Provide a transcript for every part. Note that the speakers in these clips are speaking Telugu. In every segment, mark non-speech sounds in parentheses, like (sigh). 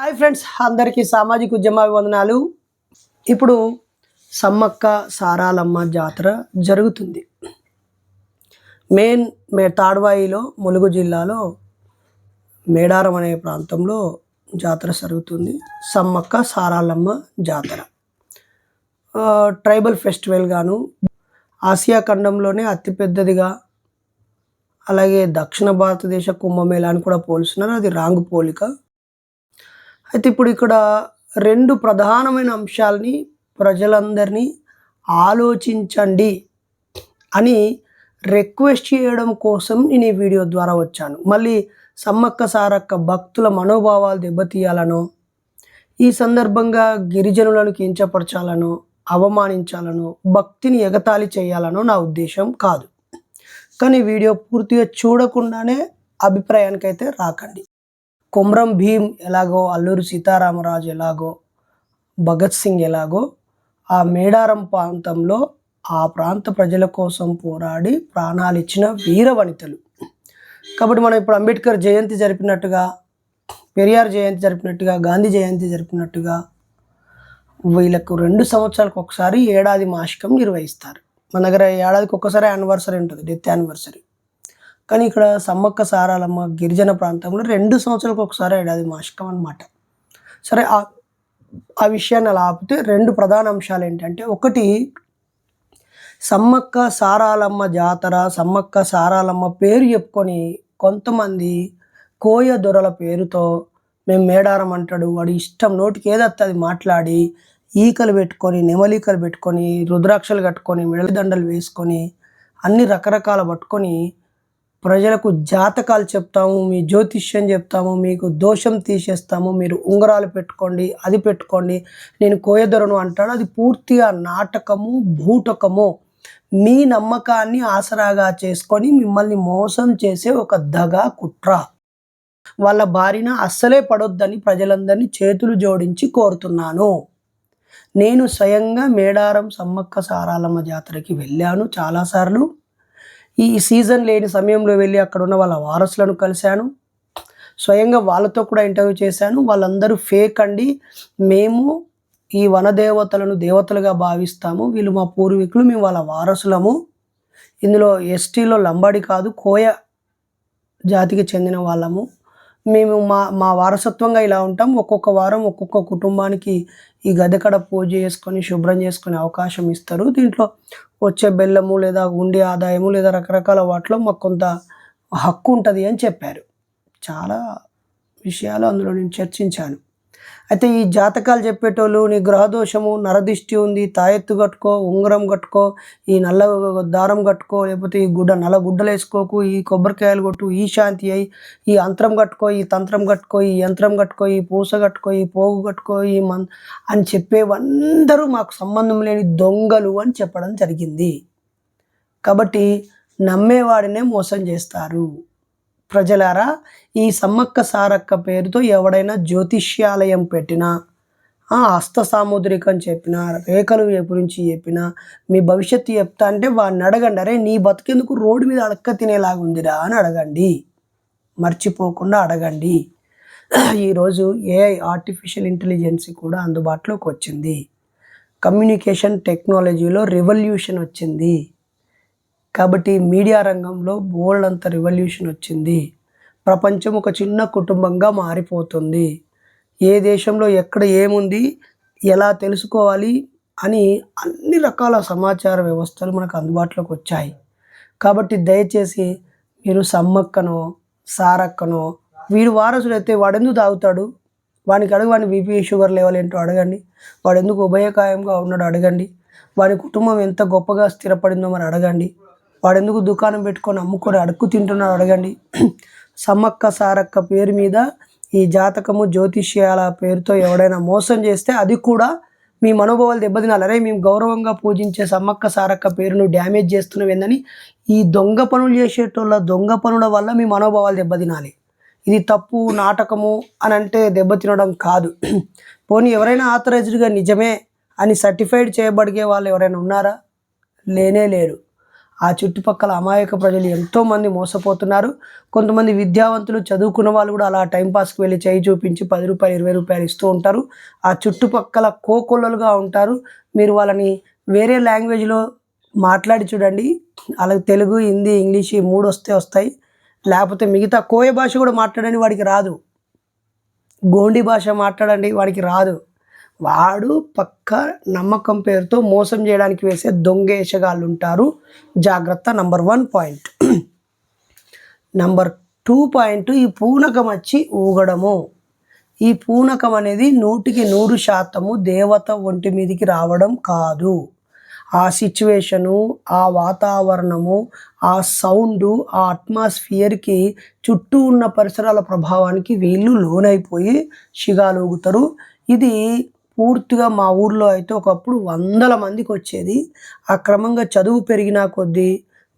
హాయ్ ఫ్రెండ్స్ అందరికీ సామాజిక ఉద్యమాభివందనాలు ఇప్పుడు సమ్మక్క సారాలమ్మ జాతర జరుగుతుంది. మెయిన్ మే తాడ్వాయిలో ములుగు జిల్లాలో మేడారం అనే ప్రాంతంలో జాతర జరుగుతుంది. సమ్మక్క సారాలమ్మ జాతర. ట్రైబల్ ఫెస్టివల్ గాను ఆసియా ఖండంలోనే అతిపెద్దదిగా అలాగే దక్షిణ భారతదేశ కుంభమేళాన్ని కూడా పోల్చున్నారు అది రాంగ్ పోలిక. అయితే ఇప్పుడు ఇక్కడ రెండు ప్రధానమైన అంశాలని ప్రజలందరినీ ఆలోచించండి అని రిక్వెస్ట్ చేయడం కోసం నేను ఈ వీడియో ద్వారా వచ్చాను. మళ్ళీ సమ్మక్క సారక్క భక్తుల మనోభావాలు దెబ్బతీయాలనో ఈ సందర్భంగా గిరిజనులను కించపరచాలనో అవమానించాలనో భక్తిని ఎగతాళి చేయాలనో నా ఉద్దేశం కాదు. కానీ వీడియో పూర్తిగా చూడకుండానే అభిప్రాయానికైతే రాకండి. కొమ్రం భీం ఎలాగో అల్లూరి సీతారామరాజు ఎలాగో భగత్ సింగ్ ఎలాగో ఆ మేడారం ప్రాంతంలో ఆ ప్రాంత ప్రజల కోసం పోరాడి ప్రాణాలు ఇచ్చిన వీర వనితలు. కాబట్టి మనం ఇప్పుడు అంబేద్కర్ జయంతి జరిపినట్టుగా పెరియార్ జయంతి జరిపినట్టుగా గాంధీ జయంతి జరిపినట్టుగా వీళ్ళకు రెండు సంవత్సరాలకు ఒకసారి ఏడాది మాసికం నిర్వహిస్తారు. మన దగ్గర ఏడాదికి ఒక్కసారి యానివర్సరీ ఉంటుంది డెత్ యానివర్సరీ కానీ ఇక్కడ సమ్మక్క సారాలమ్మ గిరిజన ప్రాంతంలో రెండు సంవత్సరాలకు ఒకసారి ఏడాది మాసికం అనమాట సరే ఆ ఆ విషయాన్ని అలా ఆపితే రెండు ప్రధాన అంశాలు ఏంటంటే ఒకటి సమ్మక్క సారాలమ్మ జాతర సమ్మక్క సారాలమ్మ పేరు చెప్పుకొని కొంతమంది కోయ దొరల పేరుతో మేము మేడారం అంటాడు. వాడు ఇష్టం నోటికి ఏదత్తది మాట్లాడి ఈకలు పెట్టుకొని నెమలీకలు పెట్టుకొని రుద్రాక్షలు కట్టుకొని మెడల దండలు వేసుకొని అన్ని రకరకాల పట్టుకొని ప్రజలకు జాతకాలు చెప్తాము మీ జ్యోతిష్యం చెప్తాము మీకు దోషం తీసేస్తాము మీరు ఉంగరాలు పెట్టుకోండి అది పెట్టుకోండి నేను కోయదొరను అంటాడు. అది పూర్తిగా నాటకము భూటకము. మీ నమ్మకాన్ని ఆసరాగా చేసుకొని మిమ్మల్ని మోసం చేసే ఒక దగా కుట్ర. వాళ్ళ బారిన అస్సలే పడొద్దని ప్రజలందరినీ చేతులు జోడించి కోరుతున్నాను. నేను స్వయంగా మేడారం సమ్మక్క సారాలమ్మ జాతరకి వెళ్ళాను చాలాసార్లు. ఈ సీజన్ లేని సమయంలో వెళ్ళి అక్కడ ఉన్న వాళ్ళ వారసులను కలిశాను. స్వయంగా వాళ్ళతో కూడా ఇంటర్వ్యూ చేశాను. వాళ్ళందరూ ఫేక్ అండి. మేము ఈ వనదేవతలను దేవతలుగా భావిస్తాము. వీళ్ళు మా పూర్వీకులు మేము వాళ్ళ వారసులము. ఇందులో ఎస్టీలో లంబాడి కాదు కోయ జాతికి చెందిన వాళ్ళము. మేము మా మా వారసత్వంగా ఇలా ఉంటాం. ఒక్కొక్క వారం ఒక్కొక్క కుటుంబానికి ఈ గదెకడ పూజ చేసుకొని శుభ్రం చేసుకునే అవకాశం ఇస్తారు. దీంట్లో వచ్చే బెల్లము లేదా గుండె ఆదాయము లేదా రకరకాల వాటిలో మాకు కొంత హక్కు ఉంటుంది అని చెప్పారు. చాలా విషయాలు అందులో నేను చర్చించాను. అయితే ఈ జాతకాలు చెప్పేటోళ్ళు నీ గ్రహదోషము నరదిష్టి ఉంది తాయెత్తు కట్టుకో ఉంగరం కట్టుకో ఈ నల్ల దారం కట్టుకో లేకపోతే ఈ గుడ్డ నల్ల గుడ్డలు వేసుకోకు ఈ కొబ్బరికాయలు కొట్టు ఈ శాంతి అయి ఈ అంతరం కట్టుకో ఈ తంత్రం కట్టుకో ఈ యంత్రం కట్టుకో ఈ పూస కట్టుకో ఈ పోగు కట్టుకో ఈ మన్ అని చెప్పేవందరూ మాకు సంబంధం లేని దొంగలు అని చెప్పడం జరిగింది. కాబట్టి నమ్మేవాడినే మోసం చేస్తారు. ప్రజలారా ఈ సమ్మక్క సారక్క పేరుతో ఎవడైనా జ్యోతిష్యాలయం పెట్టినా ఆ, హస్త సాముద్రికం చెప్పినా రేఖలు గురించి చెప్పినా మీ భవిష్యత్తు చెప్తా అంటే వాడిని అడగండి. అరే నీ బతికేందుకు రోడ్డు మీద అడక్క తినేలాగుందిరా అని అడగండి. మర్చిపోకుండా అడగండి. (clears throat) ఈరోజు ఏఐ ఆర్టిఫిషియల్ ఇంటెలిజెన్సీ కూడా అందుబాటులోకి వచ్చింది. కమ్యూనికేషన్ టెక్నాలజీలో రెవల్యూషన్ వచ్చింది. కాబట్టి మీడియా రంగంలో బోల్డ్ అంత రివల్యూషన్ వచ్చింది. ప్రపంచం ఒక చిన్న కుటుంబంగా మారిపోతుంది. ఏ దేశంలో ఎక్కడ ఏముంది ఎలా తెలుసుకోవాలి అని అన్ని రకాల సమాచార వ్యవస్థలు మనకు అందుబాటులోకి వచ్చాయి. కాబట్టి దయచేసి మీరు సమ్మక్కనో సారక్కనో వీడు వారసుడైతే వాడెందుకు తాగుతాడు? వానికి అడుగు వాని బీపీ షుగర్ లెవెల్ ఏంటో అడగండి. వాడు ఎందుకు ఉభయకాయంగా ఉన్నాడు అడగండి. వాడి కుటుంబం ఎంత గొప్పగా స్థిరపడిందో మరి అడగండి. వాడు ఎందుకు దుకాణం పెట్టుకొని అమ్ముకొని అడుక్కు తింటున్నాడు అడగండి. సమ్మక్క సారక్క పేరు మీద ఈ జాతకము జ్యోతిష్యాల పేరుతో ఎవడైనా మోసం చేస్తే అది కూడా మీ మనోభావాలు దెబ్బతినాలి. అరే మేము గౌరవంగా పూజించే సమ్మక్క సారక్క పేరును డ్యామేజ్ చేస్తున్నామేందని ఈ దొంగ పనులు చేసేటోళ్ళ దొంగ పనుల వల్ల మీ మనోభావాలు దెబ్బతినాలి. ఇది తప్పు నాటకము అని అంటే దెబ్బతినడం కాదు. పోనీ ఎవరైనా ఆథరైజ్డ్గా నిజమే అని సర్టిఫైడ్ చేయబడిగే వాళ్ళు ఎవరైనా ఉన్నారా? లేనే లేరు. ఆ చుట్టుపక్కల అమాయక ప్రజలు ఎంతోమంది మోసపోతున్నారు. కొంతమంది విద్యావంతులు చదువుకున్న వాళ్ళు కూడా అలా టైంపాస్కి వెళ్ళి చేయి చూపించి పది రూపాయలు ఇరవై రూపాయలు ఇస్తూ ఉంటారు. ఆ చుట్టుపక్కల కోకొల్లలుగా ఉంటారు. మీరు వాళ్ళని వేరే లాంగ్వేజ్లో మాట్లాడి చూడండి. అలాగే తెలుగు హిందీ ఇంగ్లీష్ ఈ మూడు వస్తే వస్తాయి. లేకపోతే మిగతా కోయ భాష కూడా మాట్లాడండి వాడికి రాదు. గోండి భాష మాట్లాడండి వాడికి రాదు. వాడు పక్క నమ్మకం పేరుతో మోసం చేయడానికి వేసే దొంగేషగాళ్ళు ఉంటారు జాగ్రత్త number one point. Number two point ఈ పూనకం వచ్చి ఊగడము. ఈ పూనకం అనేది నూటికి నూరు శాతము దేవత ఒంటి మీదికి రావడం కాదు. ఆ సిచ్యువేషను ఆ వాతావరణము ఆ సౌండు ఆ అట్మాస్ఫియర్కి చుట్టూ ఉన్న పరిసరాల ప్రభావానికి వీళ్ళు లోనైపోయి షిగాలుగుతారు. ఇది పూర్తిగా మా ఊర్లో అయితే ఒకప్పుడు వందల మందికి వచ్చేది ఆ క్రమంగా చదువు పెరిగినా కొద్దీ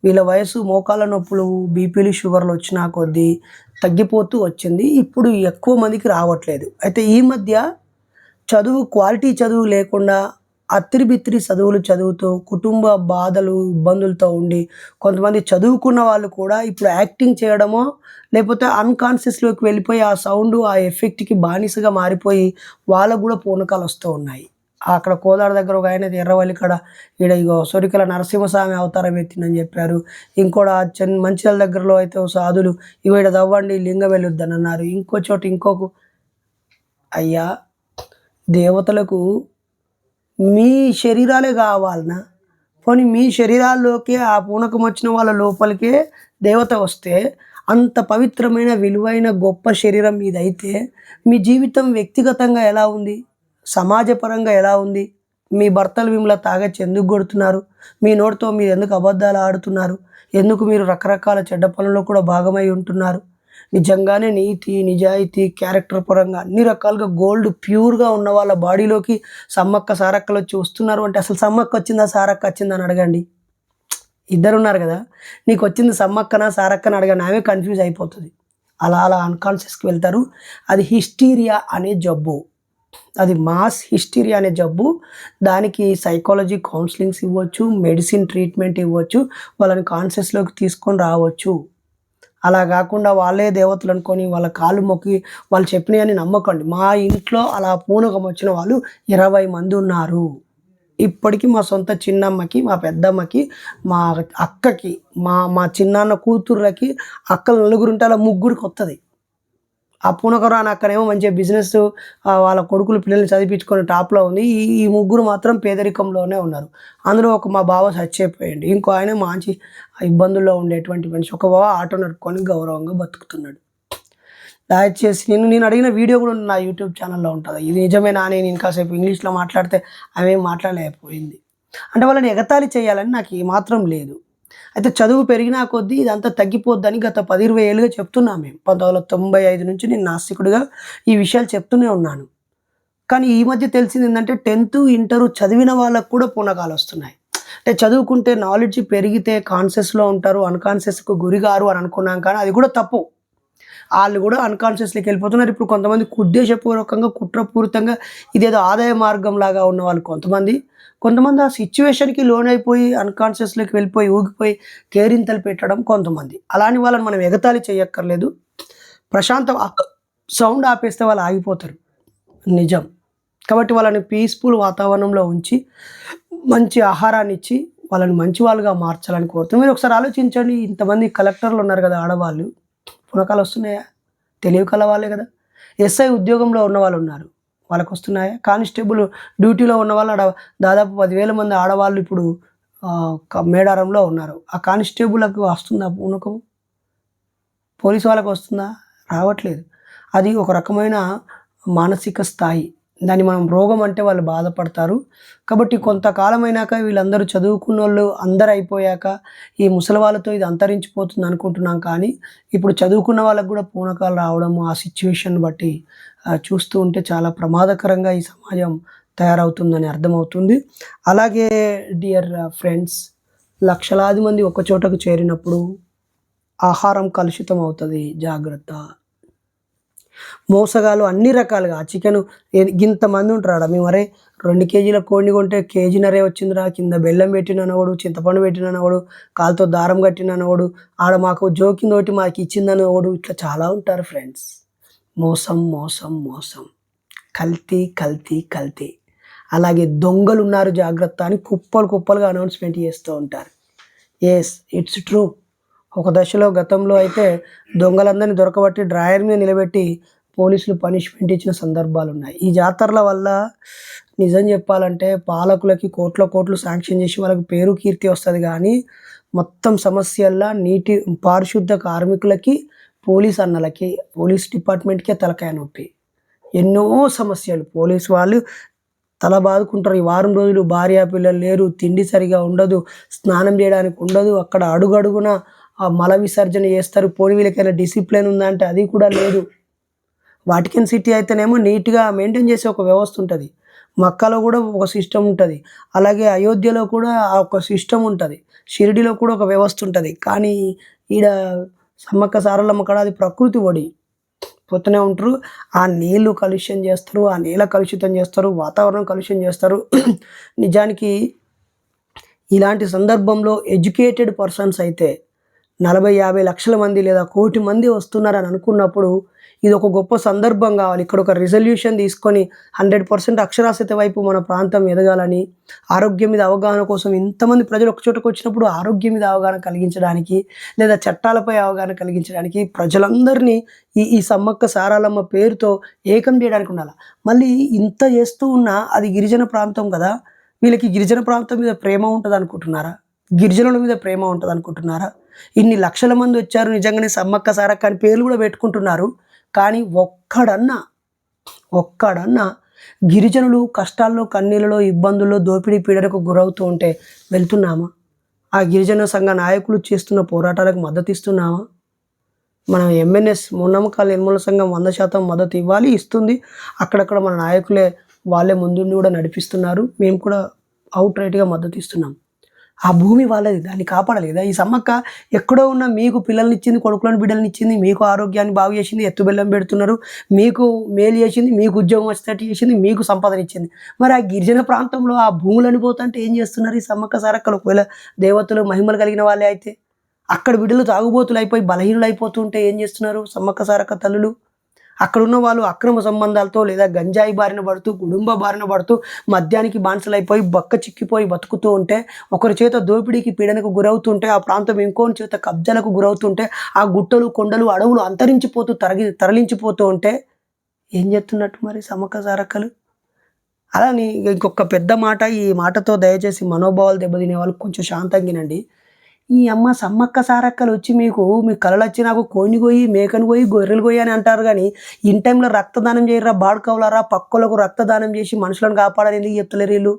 వీళ్ళ వయసు మోకాళ్ళ నొప్పులు బీపీలు షుగర్లు వచ్చినా కొద్దీ తగ్గిపోతూ వచ్చింది. ఇప్పుడు ఎక్కువ మందికి రావట్లేదు. అయితే ఈ మధ్య చదువు క్వాలిటీ చదువు లేకుండా అత్తిరి బిత్తిరి చదువులు చదువుతూ కుటుంబ బాధలు ఇబ్బందులతో ఉండి కొంతమంది చదువుకున్న వాళ్ళు కూడా ఇప్పుడు యాక్టింగ్ చేయడమో లేకపోతే అన్కాన్షియస్లోకి వెళ్ళిపోయి ఆ సౌండ్ ఆ ఎఫెక్ట్కి బానిసగా మారిపోయి వాళ్ళకు కూడా పూనకాలు వస్తూ ఉన్నాయి. అక్కడ కోదాడ దగ్గర ఒక ఆయన ఎర్రవల్లి కాడ ఈడ ఇగో సొరికల నరసింహస్వామి అవతారం ఎత్తిందని చెప్పారు. ఇంకోడ చెన్ మంచిర్యాల దగ్గరలో అయితే సాధులు ఇగో ఈడ దవ్వండి లింగం వెళ్ళొద్దని అన్నారు ఇంకో చోట ఇంకొక అయ్యా దేవతలకు మీ శరీరాలే కావాలనా? పోనీ మీ శరీరాల్లోకే ఆ పూనకం వచ్చిన వాళ్ళ లోపలికే దేవత వస్తే అంత పవిత్రమైన విలువైన గొప్ప శరీరం మీదైతే మీ జీవితం వ్యక్తిగతంగా ఎలా ఉంది? సమాజపరంగా ఎలా ఉంది? మీ భర్తలు మిమ్మల్ని తాగచ్చి ఎందుకు కొడుతున్నారు? మీ నోటితో మీరు ఎందుకు అబద్ధాలు ఆడుతున్నారు? ఎందుకు మీరు రకరకాల చెడ్డ పనుల్లో కూడా భాగమై ఉంటున్నారు? నిజంగానే నీతి నిజాయితీ క్యారెక్టర్ పరంగా అన్ని రకాలుగా గోల్డ్ ప్యూర్గా ఉన్న వాళ్ళ బాడీలోకి సమ్మక్క సారక్కలు వచ్చి వస్తున్నారు అంటే అసలు సమ్మక్క వచ్చిందా సారక్క వచ్చిందా అని అడగండి. ఇద్దరున్నారు కదా నీకు వచ్చింది సమ్మక్కనా సారక్కన అడగండి. ఆమె కన్ఫ్యూజ్ అయిపోతుంది. అలా అలా అన్కాన్షియస్కి వెళ్తారు. అది హిస్టీరియా అనే జబ్బు. అది మాస్ హిస్టీరియా అనే జబ్బు. దానికి సైకాలజీ కౌన్సిలింగ్స్ ఇవ్వచ్చు మెడిసిన్ ట్రీట్మెంట్ ఇవ్వచ్చు వాళ్ళని కాన్షియస్లోకి తీసుకొని రావచ్చు. అలా కాకుండా వాళ్ళే దేవతలు అనుకొని వాళ్ళ కాళ్ళు మొక్కి వాళ్ళు చెప్పినాయని నమ్మకండి. మా ఇంట్లో అలా పూనకం వచ్చిన వాళ్ళు ఇరవై మంది ఉన్నారు. ఇప్పటికీ మా సొంత చిన్నమ్మకి మా పెద్దమ్మకి మా అక్కకి మా మా చిన్నాన్న కూతుర్లకి అక్కలు నలుగురు ఉంటే అలా ముగ్గురికి వస్తుంది ఆ పూనకరాన్ అక్కడేమో మంచిగా బిజినెస్ వాళ్ళ కొడుకులు పిల్లల్ని చదివించుకొని టాప్లో ఉంది. ఈ ఈ ముగ్గురు మాత్రం పేదరికంలోనే ఉన్నారు. అందులో ఒక మా బావ చచ్చిపోయాడు. ఇంకో ఆయన మంచి ఇబ్బందుల్లో ఉండేటువంటి మనిషి. ఒక బావ ఆటో నడుపుకొని గౌరవంగా బతుకుతున్నాడు. దయచేసి నేను నేను అడిగిన వీడియో కూడా నా యూట్యూబ్ ఛానల్లో ఉంటుంది. ఇది నిజమేనా నేను ఇంకాసేపు ఇంగ్లీష్లో మాట్లాడితే ఆమె మాట్లాడలేకపోయింది. అంటే వాళ్ళని ఎగతాళి చేయాలని నాకు ఏమాత్రం లేదు. అయితే చదువు పెరిగినా కొద్దీ ఇదంతా తగ్గిపోద్దని గత పది ఇరవై ఏళ్ళుగా చెప్తున్నాం మేము. పంతొమ్మిది వందల తొంభై ఐదు నుంచి నేను నాస్తికుడిగా ఈ విషయాలు చెప్తూనే ఉన్నాను. కానీ ఈ మధ్య తెలిసింది ఏంటంటే టెన్త్ ఇంటరు చదివిన వాళ్ళకు కూడా పూనకాలు వస్తున్నాయి. అంటే చదువుకుంటే నాలెడ్జ్ పెరిగితే కాన్షియస్లో ఉంటారు అన్కాన్షియస్కు గురిగారు అని అనుకున్నాం కానీ అది కూడా తప్పు. వాళ్ళు కూడా అన్కాన్షియస్లోకి వెళ్ళిపోతున్నారు. ఇప్పుడు కొంతమంది ఉద్దేశపూర్వకంగా కుట్రపూరితంగా ఇదేదో ఆదాయ మార్గం లాగా ఉన్న వాళ్ళు కొంతమంది. కొంతమంది ఆ సిచ్యువేషన్కి లోన్ అయిపోయి అన్కాన్షియస్లోకి వెళ్ళిపోయి ఊగిపోయి కేరింతలు పెట్టడం కొంతమంది. అలాని వాళ్ళని మనం ఎగతాళి చేయక్కర్లేదు. ప్రశాంత సౌండ్ ఆపేస్తే వాళ్ళు ఆగిపోతారు. నిజం. కాబట్టి వాళ్ళని పీస్ఫుల్ వాతావరణంలో ఉంచి మంచి ఆహారాన్ని ఇచ్చి వాళ్ళని మంచి వాళ్ళుగా మార్చాలని కోరుతాం మీరు ఒకసారి ఆలోచించండి ఇంతమంది కలెక్టర్లు ఉన్నారు కదా ఆడవాళ్ళు. పునకాలు వస్తున్నాయా? తెలివి కల వాళ్ళే కదా ఎస్ఐ ఉద్యోగంలో ఉన్న వాళ్ళు ఉన్నారు. వాళ్ళకు వస్తున్నాయా కానిస్టేబుల్ డ్యూటీలో ఉన్న వాళ్ళు దాదాపు పదివేల మంది ఆడవాళ్ళు ఇప్పుడు మేడారంలో ఉన్నారు. ఆ కానిస్టేబుల్కి వస్తుందా పూనకం? పోలీసు వాళ్ళకు వస్తుందా? రావట్లేదు. అది ఒక రకమైన మానసిక స్థాయి. దాన్ని మనం రోగం అంటే వాళ్ళు బాధపడతారు. కాబట్టి కొంతకాలం అయినాక వీళ్ళందరూ చదువుకున్న వాళ్ళు అందరు అయిపోయాక ఈ ముసలి వాళ్ళతో ఇది అంతరించిపోతుంది అనుకుంటున్నాం కానీ ఇప్పుడు చదువుకున్న వాళ్ళకు కూడా పూనకాలు రావడం ఆ సిచ్యువేషన్ బట్టి చూస్తూ ఉంటే చాలా ప్రమాదకరంగా ఈ సమాజం తయారవుతుందని అర్థమవుతుంది. అలాగే డియర్ ఫ్రెండ్స్ లక్షలాది మంది ఒక చోటకు చేరినప్పుడు ఆహారం కలుషితం అవుతుంది జాగ్రత్త. మోసగాలు అన్ని రకాలుగా. చికెన్ ఇంతమంది ఉంటారు ఆడ మేము అరే రెండు కేజీల కోడిని కొంటే కేజీనరే వచ్చిందిరా. కింద బెల్లం పెట్టిన అనవాడు చింతపండు పెట్టిననవాడు కాలుతో దారం కట్టిననవాడు ఆడ మాకు జోకింది ఒకటి మాకు ఇచ్చిందనవాడు ఇట్లా చాలా ఉంటారు ఫ్రెండ్స్. మోసం మోసం మోసం. కల్తీ కల్తీ కల్తీ. అలాగే దొంగలు ఉన్నారు జాగ్రత్త అని కుప్పలు కుప్పలుగా అనౌన్స్మెంట్ చేస్తూ ఉంటారు. ఎస్ ఇట్స్ ట్రూ ఒక దశలో గతంలో అయితే దొంగలందరినీ దొరకబట్టి డ్రాయర్ మీద నిలబెట్టి పోలీసులు పనిష్మెంట్ ఇచ్చిన సందర్భాలు ఉన్నాయి ఈ జాతరల వల్ల నిజం చెప్పాలంటే పాలకులకి కోట్ల కోట్లు శాంక్షన్ చేసి వాళ్ళకి పేరు కీర్తి వస్తుంది కానీ మొత్తం సమస్యల్లా నీటి పారిశుద్ధ కార్మికులకి పోలీస్ అన్నలకి పోలీస్ డిపార్ట్మెంట్కే తలకాయ నొప్పి. ఎన్నో సమస్యలు. పోలీస్ వాళ్ళు తల బాదుకుంటారు. ఈ వారం రోజులు భార్య పిల్లలు లేరు. తిండి సరిగా ఉండదు. స్నానం చేయడానికి ఉండదు. అక్కడ అడుగడుగున మల విసర్జన చేస్తారు పోనీ వీళ్ళకైనా డిసిప్లిన్ ఉందంటే అది కూడా లేదు. వాటికన్ సిటీ అయితేనేమో నీట్గా మెయింటైన్ చేసే ఒక వ్యవస్థ ఉంటుంది. మక్కాలో కూడా ఒక సిస్టమ్ ఉంటుంది. అలాగే అయోధ్యలో కూడా ఆ ఒక సిస్టమ్ ఉంటుంది. షిరిడిలో కూడా ఒక వ్యవస్థ ఉంటుంది. కానీ ఈడ సమ్మక్క సారలమ్మ కాడ అది ప్రకృతి ఒడి. పోతూనే ఉంటారు. ఆ నీళ్ళు కలుష్యం చేస్తారు ఆ నేల కలుషితం చేస్తారు వాతావరణం కలుషితం చేస్తారు. నిజానికి ఇలాంటి సందర్భంలో ఎడ్యుకేటెడ్ పర్సన్స్ అయితే నలభై యాభై లక్షల మంది లేదా కోటి మంది వస్తున్నారని అనుకున్నప్పుడు ఇది ఒక గొప్ప సందర్భం కావాలి. ఇక్కడ ఒక రిజల్యూషన్ తీసుకొని హండ్రెడ్ పర్సెంట్ అక్షరాస్యత వైపు మన ప్రాంతం ఎదగాలని ఆరోగ్యం మీద అవగాహన కోసం ఇంతమంది ప్రజలు ఒక చోటకు వచ్చినప్పుడు ఆరోగ్యం మీద అవగాహన కలిగించడానికి లేదా చట్టాలపై అవగాహన కలిగించడానికి ప్రజలందరినీ ఈ ఈ సమ్మక్క సారాలమ్మ పేరుతో ఏకం చేయడానికి ఉండాలి? మళ్ళీ ఇంత చేస్తూ ఉన్నా అది గిరిజన ప్రాంతం కదా. వీళ్ళకి గిరిజన ప్రాంతం మీద ప్రేమ ఉంటుంది అనుకుంటున్నారా గిరిజనుల మీద ప్రేమ ఉంటుంది అనుకుంటున్నారా ఇన్ని లక్షల మంది వచ్చారు నిజంగానే సమ్మక్క సారక్క అని పేర్లు కూడా పెట్టుకుంటున్నారు. కానీ ఒక్కడన్నా ఒక్కడన్నా గిరిజనులు కష్టాల్లో కన్నీళ్ళలో ఇబ్బందుల్లో దోపిడీ పీడనకు గురవుతూ ఉంటే వెళ్తున్నామా? ఆ గిరిజన సంఘ నాయకులు చేస్తున్న పోరాటాలకు మద్దతు ఇస్తున్నామా? మనం ఎంఎన్ఎస్ మున్నమ్మకాల నిర్మూలన సంఘం వంద శాతం మద్దతు ఇవ్వాలి ఇస్తుంది. అక్కడక్కడ మన నాయకులే వాళ్ళే ముందుండి కూడా నడిపిస్తున్నారు. మేము కూడా అవుట్ రైట్గా మద్దతు ఇస్తున్నాం. ఆ భూమి వాళ్ళది దాన్ని కాపాడలేదా? ఈ సమ్మక్క ఎక్కడో ఉన్న మీకు పిల్లల్ని ఇచ్చింది కొడుకులను బిడ్డలను ఇచ్చింది మీకు ఆరోగ్యాన్ని బాగు చేసింది ఎత్తు బెల్లం పెడుతున్నారు మీకు మేలు చేసింది మీకు ఉద్యోగం వచ్చేటట్టు చేసింది మీకు సంపాదన ఇచ్చింది. మరి ఆ గిరిజన ప్రాంతంలో ఆ భూములను పోతుంటే ఏం చేస్తున్నారు ఈ సమ్మక్క సారక్కలు? ఒకవేళ దేవతలు మహిమలు కలిగిన వాళ్ళే అయితే అక్కడ బిడ్డలు తాగుబోతులు అయిపోయి బలహీనులు అయిపోతుంటే ఏం చేస్తున్నారు సమ్మక్క సారక్క తల్లులు? అక్కడ ఉన్న వాళ్ళు అక్రమ సంబంధాలతో లేదా గంజాయి బారిన పడుతూ కుటుంబ బారిన పడుతూ మద్యానికి బానిసలైపోయి బక్క చిక్కిపోయి బతుకుతూ ఉంటే ఒకరి చేత దోపిడీకి పీడనకు గురవుతుంటే ఆ ప్రాంతం ఇంకోని చేత కబ్జాలకు గురవుతుంటే ఆ గుట్టలు కొండలు అడవులు అంతరించిపోతూ తరగి తరలించిపోతూ ఉంటే ఏం చెప్తున్నట్టు మరి సమక సారక్కలు? అలా నీ ఇంకొక పెద్ద మాట ఈ మాటతో దయచేసి మనోభావాలు దెబ్బతినే వాళ్ళు కొంచెం శాంతంగినండి. ఈ అమ్మ సమ్మక్క సారక్కలు వచ్చి మీకు మీ కళలు వచ్చి నాకు కోడిని పోయి మేకను పోయి గొర్రెలు పోయి అని అంటారు కానీ ఇన్ టైంలో రక్తదానం చేయరా బాడుకోవాలరా పక్కలకు రక్తదానం చేసి మనుషులను కాపాడని ఎందుకు చెప్తలేరు వీళ్ళు?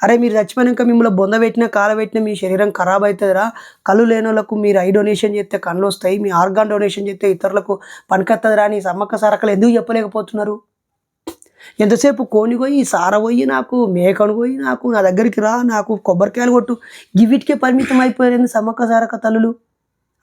అరే మీరు చచ్చిపోయినాక మిమ్మల్ని బొంద పెట్టినా కాల పెట్టినా మీ శరీరం ఖరాబ్ అవుతుందిరా. కళ్ళు లేని వాళ్ళకు మీరు ఐ డొనేషన్ చేస్తే కళ్ళు వస్తాయి మీ ఆర్గాన్ డొనేషన్ చేస్తే ఇతరులకు పనికొస్తుందిరా అని సమ్మక్క సారక్కలు ఎందుకు చెప్పలేకపోతున్నారు? ఎంతసేపు కోనిగోయి పోయి నాకు మేకనుగోయి నాకు నా దగ్గరికి రా నాకు కొబ్బరికాయలు కొట్టు. గివిటికే పరిమితం అయిపోయింది సమ్మక్క సారక్క తల్లులు?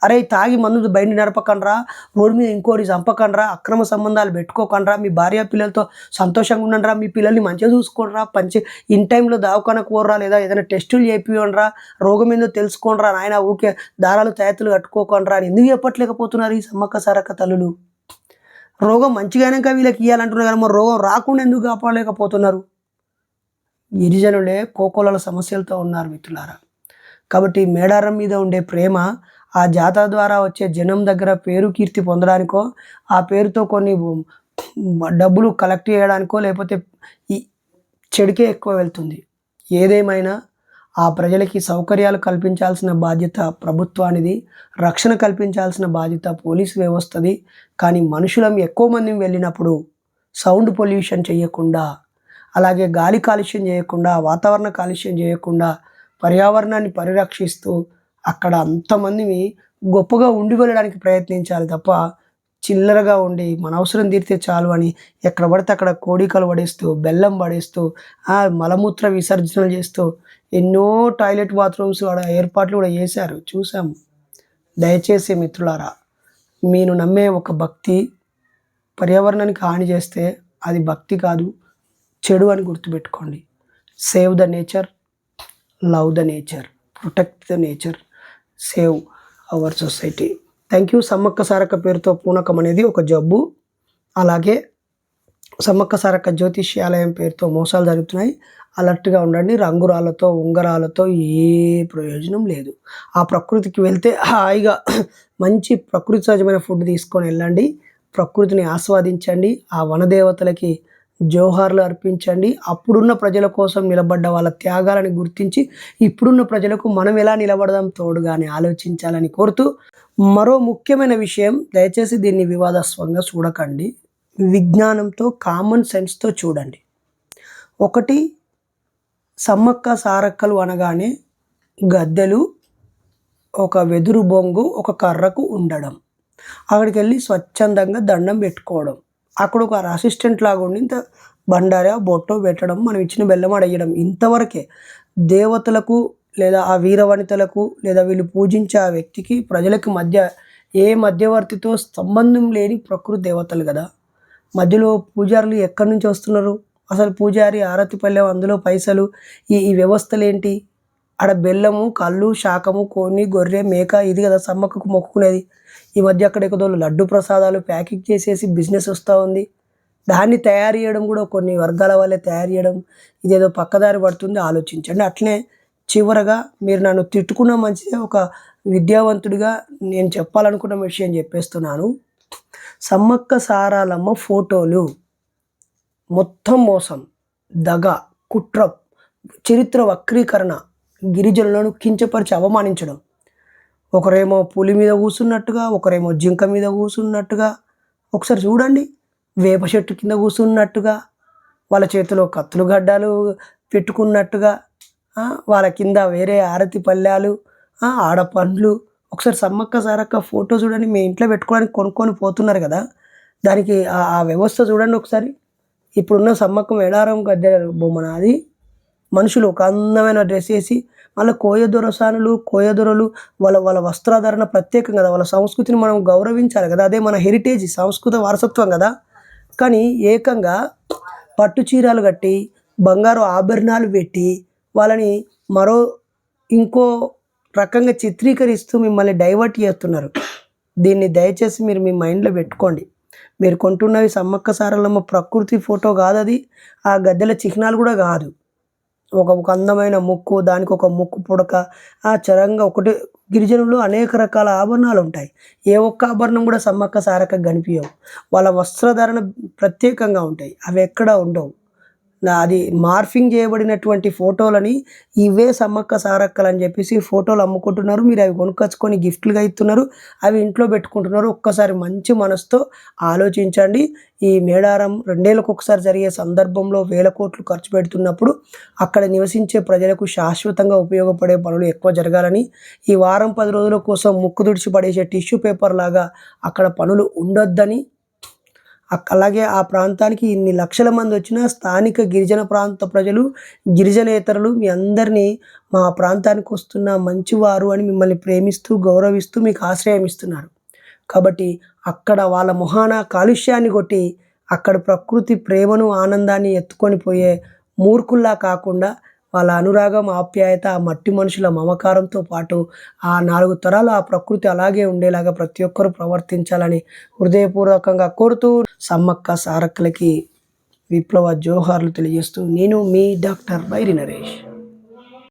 అరే తాగి మందు బయట నడపకండ్రా రోడ్డు మీద ఇంకోటి చంపకండ్రా అక్రమ సంబంధాలు పెట్టుకోకండ్రా మీ భార్య పిల్లలతో సంతోషంగా ఉండండిరా మీ పిల్లల్ని మంచిగా చూసుకోండిరా పంచి ఇన్ టైంలో దావకాన కోర్రా లేదా ఏదైనా టెస్టులు చేపియండిరా రోగం ఏందో తెలుసుకోండిరా నాయన ఊకే దారాలు తయారులు కట్టుకోకండ్రా అని ఎందుకు చెప్పట్లేకపోతున్నారు ఈ సమ్మక్క సారక్క తల్లులు? రోగం మంచిగానే వీళ్ళకి ఇవ్వాలంటున్నారు కానీ మరి రోగం రాకుండా ఎందుకు కాపాడలేకపోతున్నారు? గిరిజనులే కోకోల సమస్యలతో ఉన్నారు మిత్రులారా. కాబట్టి మేడారం మీద ఉండే ప్రేమ ఆ జాతర ద్వారా వచ్చే జనం దగ్గర పేరు కీర్తి పొందడానికో ఆ పేరుతో కొన్ని డబ్బులు కలెక్ట్ చేయడానికో లేకపోతే ఈ చెడుకే ఎక్కువ వెళ్తుంది. ఏదేమైనా ఆ ప్రజలకి సౌకర్యాలు కల్పించాల్సిన బాధ్యత ప్రభుత్వానిది రక్షణ కల్పించాల్సిన బాధ్యత పోలీసు వ్యవస్థది. కానీ మనుషులం ఎక్కువ మంది వెళ్ళినప్పుడు సౌండ్ పొల్యూషన్ చేయకుండా అలాగే గాలి కాలుష్యం చేయకుండా వాతావరణ కాలుష్యం చేయకుండా పర్యావరణాన్ని పరిరక్షిస్తూ అక్కడ అంతమందిని గొప్పగా ఉండి వెళ్ళడానికి ప్రయత్నించాలి తప్ప చిల్లరగా ఉండి మన అవసరం తీరితే చాలు అని ఎక్కడ పడితే అక్కడ కోడికలు పడేస్తూ బెల్లం పడేస్తూ ఆ మలమూత్ర విసర్జనలు చేస్తూ ఎన్నో టాయిలెట్ బాత్రూమ్స్ కూడా ఏర్పాట్లు కూడా చేశారు. చూసాము దయచేసి మిత్రులారా మీరు నమ్మే ఒక భక్తి పర్యావరణానికి హాని చేస్తే అది భక్తి కాదు చెడు అని గుర్తుపెట్టుకోండి. Save the nature love the nature protect the nature save our society thank you. Sammakka Sarakka పేరుతో పూనకం అనేది ఒక జబ్బు. అలాగే సమ్మక్క సారక్క జ్యోతిష్యాలయం పేరుతో మోసాలు జరుగుతున్నాయి. అలర్ట్గా ఉండండి. రంగురాలతో ఉంగరాలతో ఏ ప్రయోజనం లేదు. ఆ ప్రకృతికి వెళ్తే హాయిగా మంచి ప్రకృతి సహజమైన ఫుడ్ తీసుకొని వెళ్ళండి. ప్రకృతిని ఆస్వాదించండి. ఆ వనదేవతలకి జోహార్లు అర్పించండి. అప్పుడున్న ప్రజల కోసం నిలబడ్డ వాళ్ళ త్యాగాలని గుర్తించి ఇప్పుడున్న ప్రజలకు మనం ఎలా నిలబడదాం తోడుగానే ఆలోచించాలని కోరుతూ మరో ముఖ్యమైన విషయం దయచేసి దీన్ని వివాదాస్పదంగా చూడకండి. విజ్ఞానంతో కామన్ సెన్స్తో చూడండి. ఒకటి సమ్మక్క సారక్కలు అనగానే గద్దెలు ఒక వెదురు బొంగు ఒక కర్రకు ఉండడం. అక్కడికి వెళ్ళి స్వచ్ఛందంగా దండం పెట్టుకోవడం. అక్కడ ఒక అసిస్టెంట్ లాగా ఉండి ఇంత బండారా బొట్టో పెట్టడం మనం ఇచ్చిన బెల్లం అడగడం. ఇంతవరకే దేవతలకు లేదా ఆ వీరవనితలకు లేదా వీళ్ళు పూజించే ఆ వ్యక్తికి ప్రజలకు మధ్య ఏ మధ్యవర్తితో సంబంధం లేని ప్రకృతి దేవతలు కదా. మధ్యలో పూజారులు ఎక్కడి నుంచి వస్తున్నారు? అసలు పూజారి ఆరతి పల్లెం అందులో పైసలు ఈ ఈ వ్యవస్థలేంటి? ఆడ బెల్లము కళ్ళు శాకము కోని గొర్రె మేక ఇది కదా సమ్మక్కకు మొక్కుకునేది. ఈ మధ్య అక్కడ ఎక్కడో లడ్డు ప్రసాదాలు ప్యాకింగ్ చేసేసి బిజినెస్ వస్తూ ఉంది. దాన్ని తయారు చేయడం కూడా కొన్ని వర్గాల వల్లే తయారు చేయడం ఇదేదో పక్కదారి పడుతుంది ఆలోచించండి. అట్లనే చివరగా మీరు నన్ను తిట్టుకున్న మంచిదే ఒక విద్యావంతుడిగా నేను చెప్పాలనుకున్న విషయం చెప్పేస్తున్నాను. సమ్మక్క సారాలమ్మ ఫోటోలు. మొత్తం మోసం. దగ కుట్ర చరిత్ర వక్రీకరణ. గిరిజనులను కించపరిచి అవమానించడం. ఒకరేమో పులి మీద కూర్చున్నట్టుగా ఒకరేమో జింక మీద కూర్చున్నట్టుగా ఒకసారి చూడండి. వేప చెట్టు కింద కూర్చున్నట్టుగా వాళ్ళ చేతిలో కత్తులు గడ్డాలు పెట్టుకున్నట్టుగా. వాళ్ళ కింద వేరే ఆరతి పళ్ళాలు ఆడ పండ్లు. ఒకసారి సమ్మక్క సారక్క ఫోటో చూడండి మీ ఇంట్లో పెట్టుకోవడానికి కొనుక్కొని పోతున్నారు కదా. దానికి ఆ- వ్యవస్థ చూడండి ఒకసారి. ఇప్పుడున్న సమ్మక్క మేడారం గద్దె బొమ్మన అది మనుషులు ఒక అందమైన డ్రెస్ వేసి మళ్ళీ కోయదొరసానులు కోయదొరలు వాళ్ళ వాళ్ళ వస్త్రాధారణ ప్రత్యేకం కదా. వాళ్ళ సంస్కృతిని మనం గౌరవించాలి కదా. అదే మన హెరిటేజ్ సంస్కృత వారసత్వం కదా. కానీ ఏకంగా పట్టు చీరలు కట్టి బంగారు ఆభరణాలు పెట్టి వాళ్ళని మరో ఇంకో రకంగా చిత్రీకరిస్తూ మిమ్మల్ని డైవర్ట్ చేస్తున్నారు. దీన్ని దయచేసి మీరు మీ మైండ్లో పెట్టుకోండి. మీరు కొంటున్నవి సమ్మక్క సారలమ్మ ప్రకృతి ఫోటో కాదు అది ఆ గద్దెల చిహ్నాలు కూడా కాదు. ఒక ఒక అందమైన ముక్కు దానికి ఒక ముక్కు పుడక ఆ చరంగా ఒకటి గిరిజనులు అనేక రకాల ఆభరణాలు ఉంటాయి. ఏ ఒక్క ఆభరణం కూడా సమ్మక్క సారక్క కనిపించవు. వాళ్ళ వస్త్రధారణ ప్రత్యేకంగా ఉంటాయి. అవి ఎక్కడా ఉండవు. అది మార్ఫింగ్ చేయబడినటువంటి ఫోటోలని ఇవే సమ్మక్క సారక్కలు అని చెప్పేసి ఫోటోలు అమ్ముకుంటున్నారు. మీరు అవి కొనుక్కొచ్చుకొని గిఫ్ట్లుగా ఇస్తున్నారు. అవి ఇంట్లో పెట్టుకుంటున్నారు. ఒక్కసారి మంచి మనసుతో ఆలోచించండి. ఈ మేడారం రెండేళ్ళకు ఒకసారి జరిగే సందర్భంలో వేల కోట్లు ఖర్చు పెడుతున్నప్పుడు అక్కడ నివసించే ప్రజలకు శాశ్వతంగా ఉపయోగపడే పనులు ఎక్కువ జరగాలని ఈ వారం పది రోజుల కోసం ముక్కు తుడిచి పడేసే టిష్యూ పేపర్ లాగా అక్కడ పనులు ఉండొద్దని అలాగే ఆ ప్రాంతానికి ఇన్ని లక్షల మంది వచ్చిన స్థానిక గిరిజన ప్రాంత ప్రజలు గిరిజనేతరులు మీ అందరినీ మా ప్రాంతానికి వస్తున్న మంచివారు అని మిమ్మల్ని ప్రేమిస్తూ గౌరవిస్తూ మీకు ఆశ్రయం ఇస్తున్నారు. కాబట్టి అక్కడ వాళ్ళ మొహాన కాలుష్యాన్ని కొట్టి అక్కడ ప్రకృతి ప్రేమను ఆనందాన్ని ఎత్తుకొని పోయే మూర్ఖుల్లా కాకుండా వాళ్ళ అనురాగం ఆప్యాయత ఆ మట్టి మనుషుల మమకారంతో పాటు ఆ నాలుగు తరాలు ఆ ప్రకృతి అలాగే ఉండేలాగా ప్రతి ఒక్కరూ ప్రవర్తించాలని హృదయపూర్వకంగా కోరుతూ సమ్మక్క సారక్కలకి విప్లవ జోహార్లు తెలియజేస్తూ నేను మీ డాక్టర్ బైరి నరేష్.